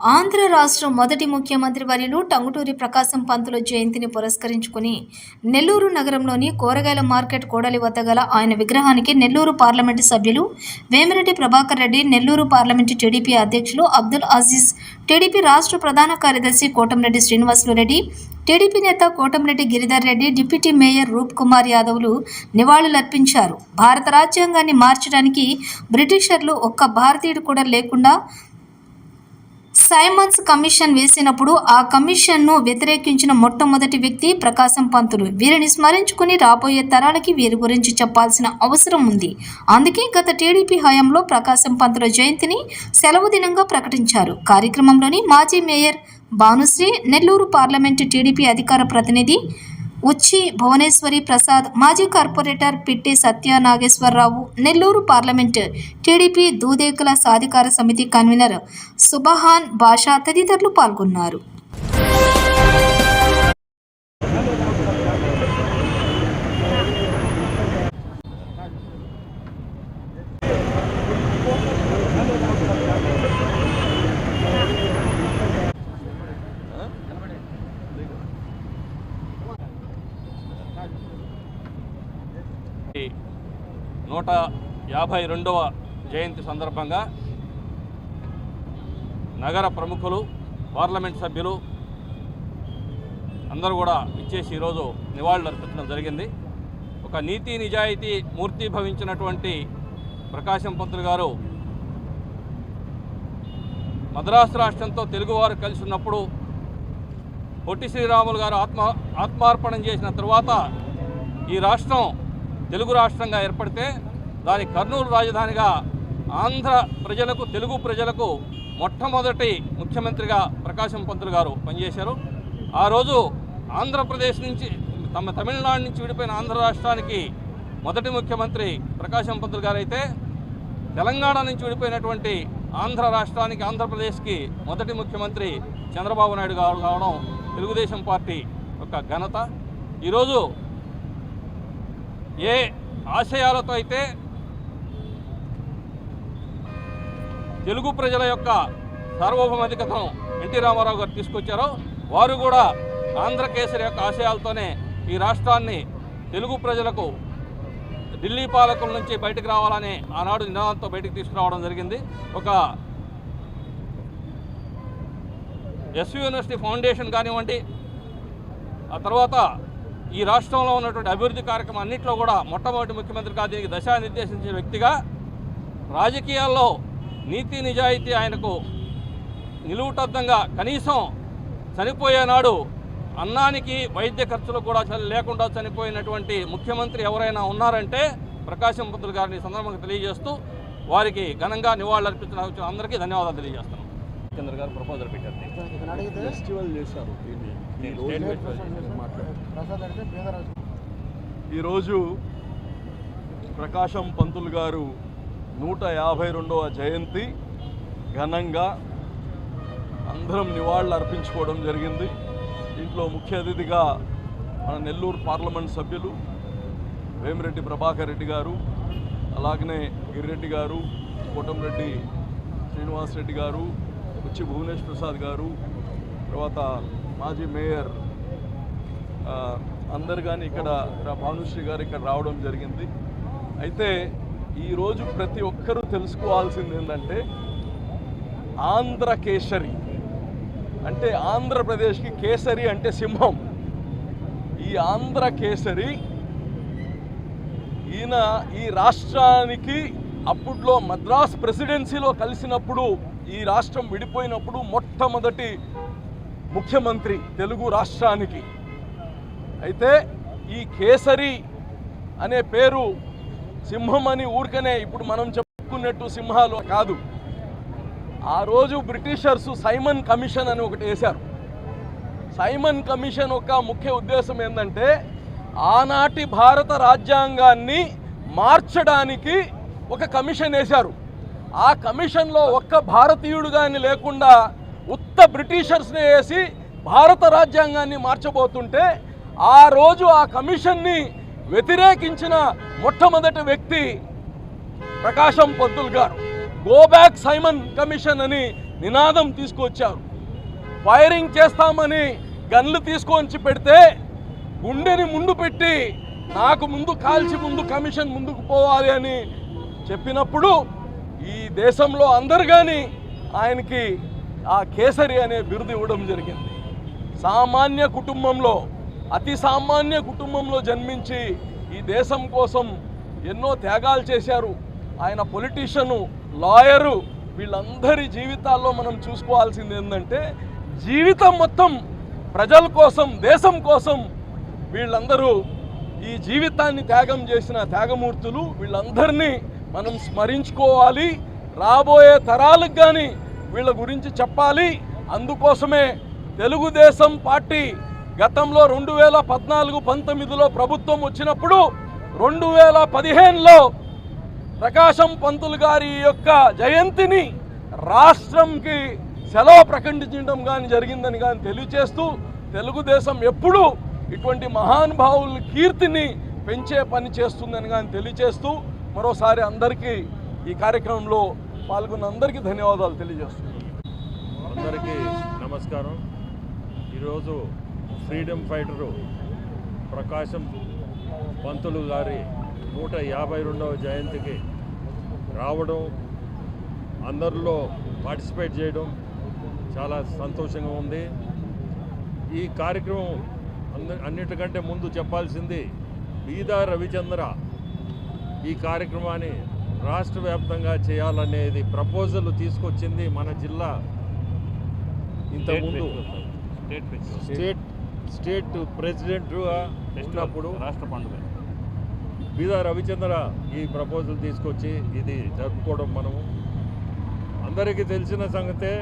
ఆంధ్ర రాష్ట్రం మొదటి ముఖ్యమంత్రి వర్యులు టంగుటూరి ప్రకాశం పంతుల జయంతిని పురస్కరించుకుని నెల్లూరు నగరంలోని కూరగాయల మార్కెట్ కోడలి వద్ద గల ఆయన విగ్రహానికి నెల్లూరు పార్లమెంటు సభ్యులు వేమిరెడ్డి ప్రభాకర్ రెడ్డి నెల్లూరు పార్లమెంటు టీడీపీ అధ్యక్షులు అబ్దుల్ అజీజ్ టీడీపీ రాష్ట్ర ప్రధాన కార్యదర్శి కోటంరెడ్డి శ్రీనివాసులు రెడ్డి టీడీపీ నేత కోటంరెడ్డి గిరిధర్ రెడ్డి డిప్యూటీ మేయర్ రూప్ కుమార్ యాదవ్లు నివాళులర్పించారు. భారత రాజ్యాంగాన్ని మార్చడానికి బ్రిటిషర్లు ఒక్క భారతీయుడు కూడా లేకుండా సైమన్స్ కమిషన్ వేసినప్పుడు ఆ కమిషన్ను వ్యతిరేకించిన మొట్టమొదటి వ్యక్తి ప్రకాశం పంతులు. వీరిని స్మరించుకుని రాబోయే తరాలకి వీరి గురించి చెప్పాల్సిన అవసరం ఉంది. అందుకే గత టీడీపీ హయాంలో ప్రకాశం పంతుల జయంతిని సెలవు దినంగా ప్రకటించారు. కార్యక్రమంలోని మాజీ mayor Bhanusri Nellore parliament TDP అధికార ప్రతినిధి ఉచ్చి భువనేశ్వరి ప్రసాద్ మాజీ corporator Pitti Satya Nageswara Rao Nellore parliament TDP Dudekula సాధికార సమితి కన్వీనర్ సుబహాన్ బాషా తదితరులు పాల్గొన్నారు. నూట యాభై రెండవ జయంతి సందర్భంగా నగర ప్రముఖులు పార్లమెంట్ సభ్యులు అందరూ కూడా ఇచ్చేసి ఈరోజు నివాళులు అర్పించడం జరిగింది. ఒక నీతి నిజాయితీ మూర్తి భవించినటువంటి ప్రకాశం పంతులు గారు మద్రాసు రాష్ట్రంతో తెలుగువారు కలిసి ఉన్నప్పుడు పొట్టి శ్రీరాములు గారు ఆత్మ ఆత్మార్పణం చేసిన తర్వాత ఈ రాష్ట్రం తెలుగు రాష్ట్రంగా ఏర్పడితే దాని కర్నూలు రాజధానిగా ఆంధ్ర ప్రజలకు తెలుగు ప్రజలకు మొట్టమొదటి ముఖ్యమంత్రిగా ప్రకాశం పంతులు గారు పనిచేశారు. ఆ రోజు ఆంధ్రప్రదేశ్ నుంచి తమ తమిళనాడు నుంచి విడిపోయిన ఆంధ్ర రాష్ట్రానికి మొదటి ముఖ్యమంత్రి ప్రకాశం పంతులు గారు అయితే తెలంగాణ నుంచి విడిపోయినటువంటి ఆంధ్ర రాష్ట్రానికి ఆంధ్రప్రదేశ్కి మొదటి ముఖ్యమంత్రి చంద్రబాబు నాయుడు గారు కావడం తెలుగుదేశం పార్టీ యొక్క ఘనత. ఈరోజు ఏ ఆశయాలతో అయితే తెలుగు ప్రజల యొక్క సార్వభౌమాధికతను ఎన్టీ రామారావు గారు తీసుకొచ్చారో వారు కూడా ఆంధ్రకేసరి యొక్క ఆశయాలతోనే ఈ రాష్ట్రాన్ని తెలుగు ప్రజలకు ఢిల్లీ పాలకుల నుంచి బయటకు రావాలని ఆనాడు నినాదంతో బయటకు తీసుకురావడం జరిగింది. ఒక ఎస్వి యూనివర్సిటీ ఫౌండేషన్ కానివ్వండి ఆ తర్వాత ఈ రాష్ట్రంలో ఉన్నటువంటి అభివృద్ధి కార్యక్రమం అన్నింటిలో కూడా మొట్టమొదటి ముఖ్యమంత్రిగా దీనికి దశానిర్దేశించిన వ్యక్తిగా రాజకీయాల్లో నీతి నిజాయితీ ఆయనకు నిలువుటద్దంగా కనీసం చనిపోయేనాడు అన్నానికి వైద్య ఖర్చులు కూడా చ- లేకుండా చనిపోయినటువంటి ముఖ్యమంత్రి ఎవరైనా ఉన్నారంటే ప్రకాశం పుత్రులు గారిని సందర్భంగా తెలియజేస్తూ వారికి ఘనంగా నివాళులర్పించిన అందరికీ ధన్యవాదాలు తెలియజేస్తాను చంద్ర గారు ప్రపోజల్ పెట్టారు. ఫెస్టివల్ చేశారు. ఈరోజు ప్రకాశం పంతులు గారు నూట యాభై రెండవ జయంతి ఘనంగా అందరం నివాళులు అర్పించుకోవడం జరిగింది. దీంట్లో ముఖ్య అతిథిగా మన నెల్లూరు పార్లమెంట్ సభ్యులు వేమిరెడ్డి ప్రభాకర్ రెడ్డి గారు అలాగనే గిరిరెడ్డి గారు కోటంరెడ్డి శ్రీనివాస్ రెడ్డి గారు వచ్చి భువనేష్ ప్రసాద్ గారు తర్వాత మాజీ మేయర్ అందరు కానీ ఇక్కడ భానుశ్రీ గారు ఇక్కడ రావడం జరిగింది. అయితే ఈరోజు ప్రతి ఒక్కరూ తెలుసుకోవాల్సింది ఏంటంటే ఆంధ్ర కేసరి అంటే ఆంధ్రప్రదేశ్కి కేసరి అంటే సింహం. ఈ ఆంధ్ర కేసరి ఈయన ఈ రాష్ట్రానికి అప్పుడులో మద్రాస్ ప్రెసిడెన్సీలో కలిసినప్పుడు ఈ రాష్ట్రం విడిపోయినప్పుడు మొట్టమొదటి ముఖ్యమంత్రి తెలుగు రాష్ట్రానికి. అయితే ఈ కేసరి అనే పేరు సింహం అని ఊరికనే ఇప్పుడు మనం చెప్పుకున్నట్టు సింహాలు కాదు. ఆ రోజు బ్రిటిషర్స్ సైమన్ కమిషన్ అని ఒకటి వేశారు. సైమన్ కమిషన్ యొక్క ముఖ్య ఉద్దేశం ఏంటంటే ఆనాటి భారత రాజ్యాంగాన్ని మార్చడానికి ఒక కమిషన్ వేశారు. ఆ కమిషన్లో ఒక్క భారతీయుడు కానీ లేకుండా ఉత్త బ్రిటిషర్స్ని వేసి భారత రాజ్యాంగాన్ని మార్చబోతుంటే ఆ రోజు ఆ కమిషన్ని వ్యతిరేకించిన మొట్టమొదటి వ్యక్తి ప్రకాశం పంతులు గారు. గోబ్యాక్ సైమన్ కమిషన్ అని నినాదం తీసుకొచ్చారు. ఫైరింగ్ చేస్తామని గన్లు తీసుకొచ్చి పెడితే గుండెని ముందు పెట్టి నాకు ముందు కాల్చి ముందు కమిషన్ ముందుకు పోవాలి అని చెప్పినప్పుడు ఈ దేశంలో అందరు కానీ ఆయనకి ఆ కేసరి అనే బిరుదు ఇవ్వడం జరిగింది. సామాన్య కుటుంబంలో అతి సామాన్య కుటుంబంలో జన్మించి ఈ దేశం కోసం ఎన్నో త్యాగాలు చేశారు. ఆయన పొలిటీషియను లాయరు వీళ్ళందరి జీవితాల్లో మనం చూసుకోవాల్సింది ఏంటంటే జీవితం మొత్తం ప్రజల కోసం దేశం కోసం వీళ్ళందరూ ఈ జీవితాన్ని త్యాగం చేసిన త్యాగమూర్తులు వీళ్ళందరినీ మనం స్మరించుకోవాలి. రాబోయే తరాలకు కానీ వీళ్ళ గురించి చెప్పాలి. అందుకోసమే తెలుగుదేశం పార్టీ గతంలో రెండు వేల పద్నాలుగు పంతొమ్మిదిలో ప్రభుత్వం వచ్చినప్పుడు రెండు వేల పదిహేనులో ప్రకాశం పంతులు గారి యొక్క జయంతిని రాష్ట్రంకి సెలవు ప్రకటించడం కానీ జరిగిందని కానీ తెలియచేస్తూ తెలుగుదేశం ఎప్పుడూ ఇటువంటి మహానుభావుల కీర్తిని పెంచే పని చేస్తుందని కానీ తెలియచేస్తూ మరోసారి అందరికీ ఈ కార్యక్రమంలో పాల్గొన్న అందరికీ ధన్యవాదాలు తెలియజేస్తున్నాను. అందరికీ నమస్కారం. ఈరోజు ఫ్రీడమ్ ఫైటరు ప్రకాశం పంతులు గారి నూట యాభై రెండవ జయంతికి రావడం అందరిలో పార్టిసిపేట్ చేయడం చాలా సంతోషంగా ఉంది. ఈ కార్యక్రమం అంద అన్నిటికంటే ముందు చెప్పాల్సింది బీదా రవిచంద్ర ఈ కార్యక్రమాన్ని రాష్ట్ర వ్యాప్తంగా చేయాలనేది ప్రపోజల్ తీసుకొచ్చింది మన జిల్లా ఇంతకుముందు స్టేట్ స్టేట్ ప్రెసిడెంట్ ఉన్నప్పుడు రాష్ట్ర పండుగ. బీదా రవిచంద్ర ఈ ప్రపోజల్ తీసుకొచ్చి ఇది జరుపుకోవడం మనము. అందరికీ తెలిసిన సంగతే